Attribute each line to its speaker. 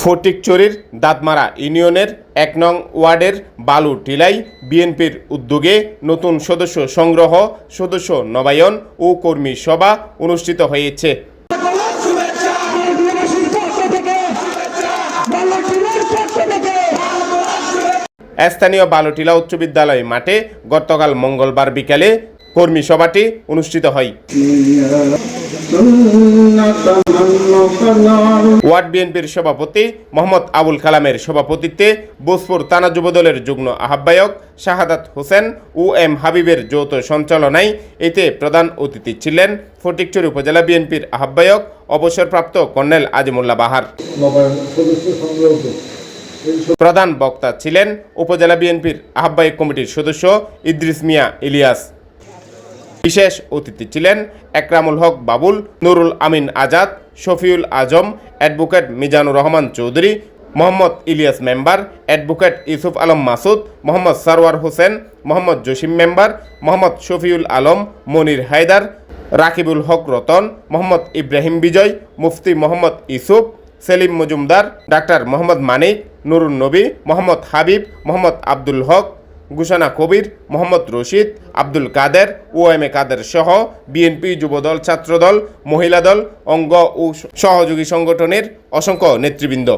Speaker 1: ফটিকচুরির দাঁতমারা ইউনিয়নের এক নং ওয়ার্ডের বালু টিলাই বিএনপির উদ্যোগে নতুন সদস্য সংগ্রহ, সদস্য নবায়ন ও কর্মী সভা অনুষ্ঠিত হয়েছে। স্থানীয় বালুটিলা উচ্চ বিদ্যালয় মাঠে গতকাল মঙ্গলবার বিকালে কর্মী সভাটি অনুষ্ঠিত হয়। ওয়ার্ড বিএনপির সভাপতি মোহাম্মদ আবুল কালামের সভাপতিত্বে বোসপুর তানা যুবদলের যুগ্ম আহ্বায়ক শাহাদাত হোসেন ও এম হাবিবের যৌথ সঞ্চালনায় এতে প্রধান অতিথি ছিলেন ফটিকচুরি উপজেলা বিএনপির আহ্বায়ক, অবসরপ্রাপ্ত কর্নেল আজিমুল্লাহ বাহার। প্রধান বক্তা ছিলেন উপজেলা বিএনপির আহ্বায়ক কমিটির সদস্য ইদ্রিস মিয়া ইলিয়াস। বিশেষ অতিথি ছিলেন Ekramul Haque Babul, Nurul Amin Azad, Shafiul Azam, advocate Mizanur Rahman Chowdhury, Mohammad Elias member, advocate Yusuf Alam Masud, Mohammad Sarwar Hossain, Mohammad Jasim member, Mohammad Shafiul Alam, Monir Haider, Rakibul Haque Ratan, Mohammad Ibrahim Bijoy, মুফতি Mohammad Yusuf Selim Majumder, doctor Mohammad Manik, Nurun Nabi, Mohammad Habib, Mohammad Abdul Haque গুসানা কবির, মোহাম্মদ রশিদ, আব্দুল কাদের ও M A Kader সহ BNP Jubodal, ছাত্রদল, মহিলা দল, অঙ্গ ও সহযোগী সংগঠনের অসংখ্য নেতৃবৃন্দ।